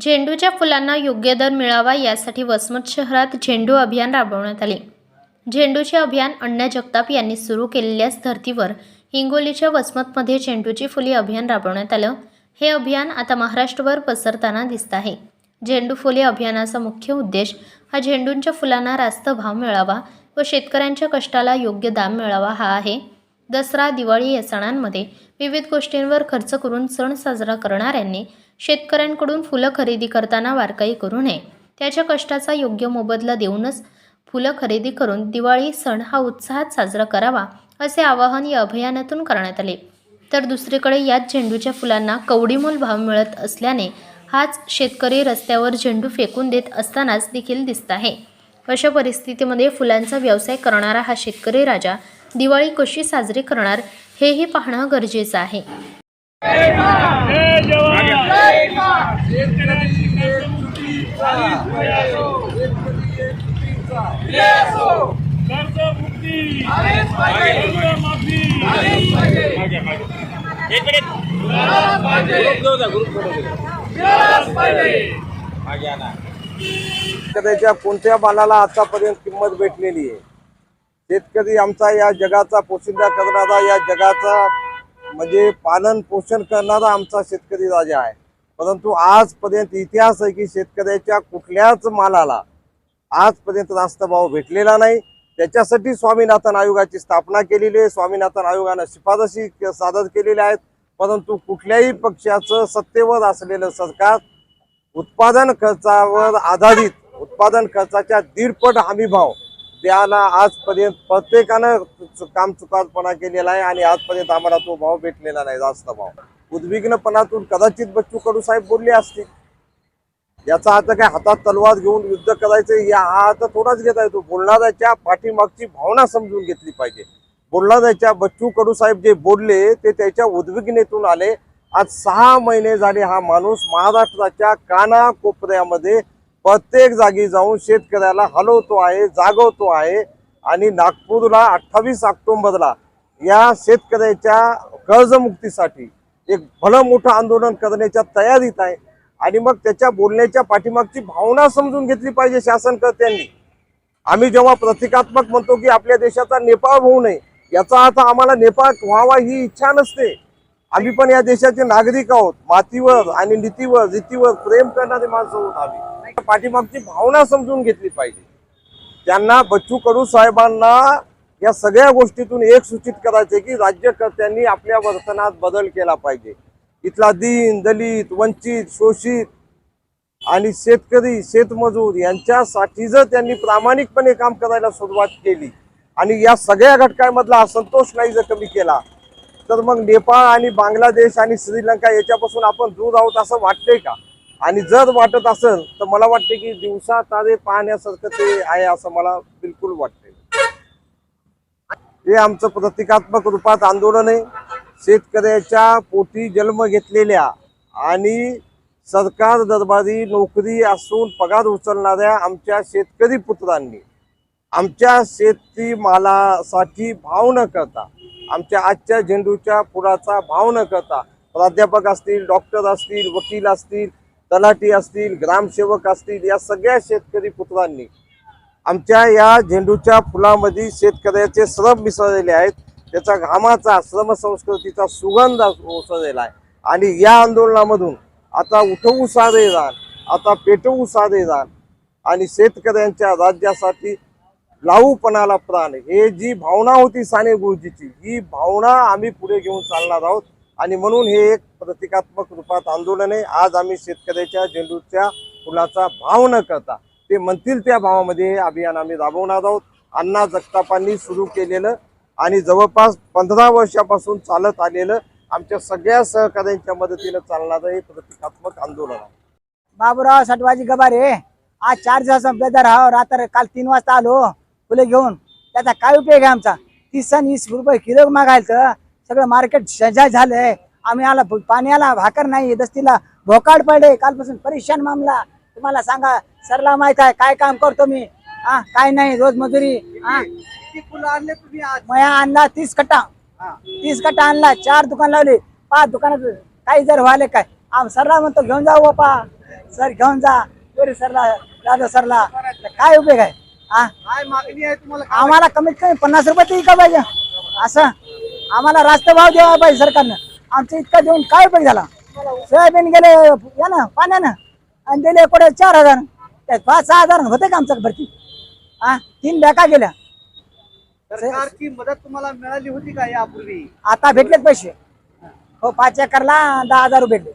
झेंडूच्या फुलांना योग्य दर मिळावा यासाठी वसमत शहरात झेंडू अभियान राबवण्यात आले. झेंडूचे अभियान अण्णा जगताप यांनी सुरू केलेल्याच धर्तीवर हिंगोलीच्या वसमतमध्ये झेंडूची फुले अभियान राबवण्यात आलं. हे अभियान आता महाराष्ट्रभर पसरताना दिसत आहे. झेंडू फुले अभियानाचा मुख्य उद्देश हा झेंडूंच्या फुलांना रास्त भाव मिळावा व शेतकऱ्यांच्या कष्टाला योग्य दाम मिळावा हा आहे. दसरा दिवाळी या सणांमध्ये विविध गोष्टींवर खर्च करून सण साजरा करणाऱ्यांनी शेतकऱ्यांकडून फुलं खरेदी करताना वारकाई करू नये. त्याच्या कष्टाचा योग्य मोबदला देऊनच फुलं खरेदी करून दिवाळी सण हा उत्साहात साजरा करावा असे आवाहन या अभियानातून करण्यात आले. तर दुसरीकडे याच झेंडूच्या फुलांना कवडीमोल भाव मिळत असल्याने हाच शेतकरी रस्त्यावर झेंडू फेकून देत असतानाच देखील दिसत आहे. अशा परिस्थितीमध्ये फुलांचा व्यवसाय करणारा हा शेतकरी राजा दिवाळी कशी साजरी करणार हेही पाहणं गरजेचं आहे. जय कोणत्या बालाला आतापर्यंत किंमत भेटलेली आहे? शेतकरी आमचा या जगाचा पोशिंदा करणारा या जगाचा म्हणजे पालन पोषण करणारा आमचा शेतकरी राजा आहे. परंतु आजपर्यंत इतिहास आहे की शेतकऱ्याच्या कुठल्याच मालाला आजपर्यंत रास्तभाव भेटलेला नाही. त्याच्यासाठी स्वामीनाथन आयोगाची स्थापना केलेली आहे. स्वामीनाथन आयोगानं शिफारशी सादर केलेल्या आहेत. परंतु कुठल्याही पक्षाचं सत्तेवर असलेलं सरकार उत्पादन खर्चावर आधारित उत्पादन खर्चाच्या दीडपट हमीभाव द्याला आजपर्यंत प्रत्येकानं काम चुकारपणा केलेला आहे आणि आजपर्यंत आम्हाला तो भाव भेटलेला नाही जास्त भाव. उद्विग्नपणातून कदाचित बच्चू कडू साहेब बोलले असतील. याचा अर्थ काय हातात तलवार घेऊन युद्ध करायचं या हा आता थोडाच घेता येतो बोलणाऱ्याच्या पाठीमागची भावना समजून घेतली पाहिजे. बोलणाऱ्याच्या बच्चू कडू साहेब जे बोलले ते त्याच्या उद्विग्नेतून आले. आज सहा महिने झाले हा माणूस महाराष्ट्राच्या कानाकोपऱ्यामध्ये प्रत्येक जागी जाऊन शेतकऱ्याला हलवतो आहे जागवतो आहे. आणि नागपूरला अठ्ठावीस ऑक्टोंबरला या शेतकऱ्याच्या कर्जमुक्तीसाठी एक भलं मोठं आंदोलन करण्याच्या तयारीत आहे. आणि मग त्याच्या बोलण्याच्या पाठीमागची भावना समजून घेतली पाहिजे शासनकर्त्यांनी. आम्ही जेव्हा प्रतिकात्मक म्हणतो की आपल्या देशाचा नेपाळ होऊ नये याचा अर्थ आम्हाला नेपाळ व्हावा ही इच्छा नसते. आम्ही पण या देशाचे नागरिक आहोत मातीवर आणि नीतीवर रीतीवर प्रेम करणारे माणसं आहोत आम्ही. पाठीमागची भावना समजून घेतली पाहिजे. त्यांना बच्चू कडू साहेबांना या सगळ्या गोष्टीतून एक सूचित करायचे की राज्यकर्त्यांनी आपल्या वर्तनात बदल केला पाहिजे. इथला दीन दलित वंचित शोषित आणि शेतकरी शेतमजूर यांच्यासाठी जर त्यांनी प्रामाणिकपणे काम करायला सुरुवात केली आणि या सगळ्या घटकांमधला असंतोष नाही जर कमी केला तर मग नेपाळ आणि बांगलादेश आणि श्रीलंका याच्यापासून आपण दूर आहोत असं वाटतंय का? आणि जर वाटत असेल तर मला वाटते की दिवसा तारे पाहण्यासारखं ते आहे असं मला बिलकुल वाटते हे आमचं प्रतिकात्मक रूपात आंदोलन आहे. शेतकऱ्याच्या पोटी जन्म घेतलेल्या आणि सरकार दरबारी नोकरी असून पगार उचलणाऱ्या आमच्या शेतकरी पुत्रांनी आमच्या शेती मालासाठी भाव न करता आमच्या आजच्या झेंडूच्या फुलाचा भाव न करता प्राध्यापक असतील डॉक्टर असतील वकील असतील तलाठी असतील ग्रामसेवक असतील या सगळ्या शेतकरी पुत्रांनी आमच्या या झेंडूच्या फुलामध्ये शेतकऱ्याचे श्रम मिसळलेले आहेत. त्याचा घामाचा श्रमसंस्कृतीचा सुगंध उसळलेला आहे. आणि या आंदोलनामधून आता उठवू साधे रान आता पेटवू साधे रान आणि शेतकऱ्यांच्या राज्यासाठी लावूपणाला प्राण. हे जी भावना होती साने गुरुजीची ही भावना आम्ही पुढे घेऊन चालणार आहोत. आणि म्हणून हे एक प्रतिकात्मक रूपात आंदोलन आहे. आज आम्ही शेतकऱ्याच्या झेंडूच्या फुलाचा भाव न करता ते म्हणतील त्या भावामध्ये अभियान आम्ही राबवणार आहोत. अण्णा जगतापांनी सुरू केलेलं आणि जवळपास पंधरा वर्षापासून चालत आलेलं आमच्या सगळ्या सहकाऱ्यांच्या मदतीनं चालणारं हे प्रतिकात्मक आंदोलन आहे. बाबूराव सटवाजी गबारे आज चार दिवस बेदर हा रात्र काल तीन वाजता आलो फुले घेऊन. त्याचा काय उपयोग आहे आमचा? तीस आणि वीस रुपये किलो मागायला तर सगळं मार्केट सजा झालंय. आम्ही आला प- पाणी आला भाकर नाही दस्तीला भोकाड पडले. कालपासून परेशान मामला. तुम्हाला सांगा सरला माहीत आहे काय काम करतो मी? हा काय नाही रोज मजुरी हा? मया आणला तीस कट्टा. तीस कट्टा आणला चार दुकान लावले. पाच दुकानात काही जर व्हाले काय? आम सरला म्हणतो घेऊन जाऊ बापा. सर घेऊन जा. सरला दादा सरला. काय उपयोग आहे? हा? काय मागणी आहे तुम्हाला? आम्हाला कमीत कमी पन्नास रुपये तरी का पाहिजे. असं? आम्हाला रास्त भाव द्यावा पाहिजे सरकारनं. आमचं इतका देऊन काय उपयोग झाला? सोयाबीन गेले या ना पाण्यानं आणि दिले कुठे चार हजार. त्यात पाच सहा हजार होते का आमच्या भरती? हा तीन बॅका गेल्या. सरकारची मदत तुम्हाला मिळाली होती का यापूर्वी? आता भेटलेत पैसे. हो पाच एकरला दहा हजार रुपये भेटले.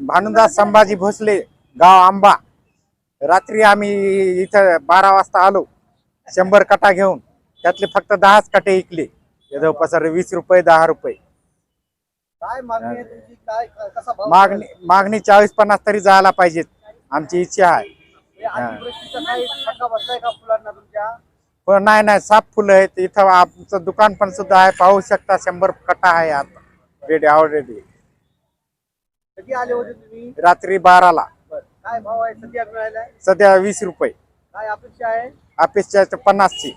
भानुदास संभाजी भोसले गाव आंबा. रात्री आम्ही इथं बारा वाजता आलो शंभर कटा घेऊन. त्यातले फक्त दहाच कटे इकले. जवळपास वीस रुपये दहा रुपये. काय मागणी आहे तुमची? काय कसा भाव मागणी मागणी चाळीस पन्नास तरी जायला पाहिजेत. आमची इच्छा आहे. हे. अतिवृष्टीचा काही फटका बसलाय का फुलांना तुमच्या? पण नाही नाही साफ फुलं आहेत. इथं आमचं दुकान पण सुद्धा आहे. पाहू शकता शंभर कटा आहे आता. रेडी ऑलरेडी कधी आले होते तुम्ही? रात्री बाराला. बरं. काय भाव आहे सध्या मिळालाय सध्या वीस रुपये. काय अपेक्षा आहे? अपेक्षा पन्नासची.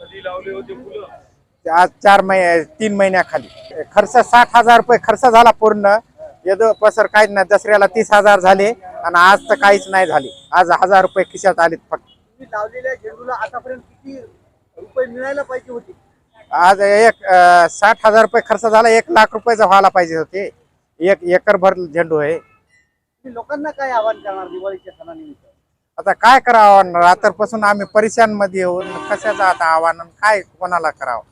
कधी लावले होते फुलं? ते आज चार महिने तीन महिन्याखाली. खर्च साठ हजार रुपये खर्च झाला पूर्ण. येदो पसर काहीच नाही. दसऱ्याला तीस हजार झाले आणि आज तर काहीच नाही झाले. आज हजार रुपये खिशात आले फक्त. तुम्ही लावलेल्या झेंडूला आतापर्यंत किती रुपये मिळायला पाहिजे होते? आज एक साठ हजार रुपये खर्च झाला. एक लाख रुपयाचा व्हायला पाहिजे होते. एक एकर भर झेंडू आहे. लोकांना काय आवाहन करणार दिवाळीच्या सणानिमित्त? आता काय करावं? रात्रपासून आम्ही परेशान येऊ येऊन कशाचं आता आव्हान? काय कोणाला करावं?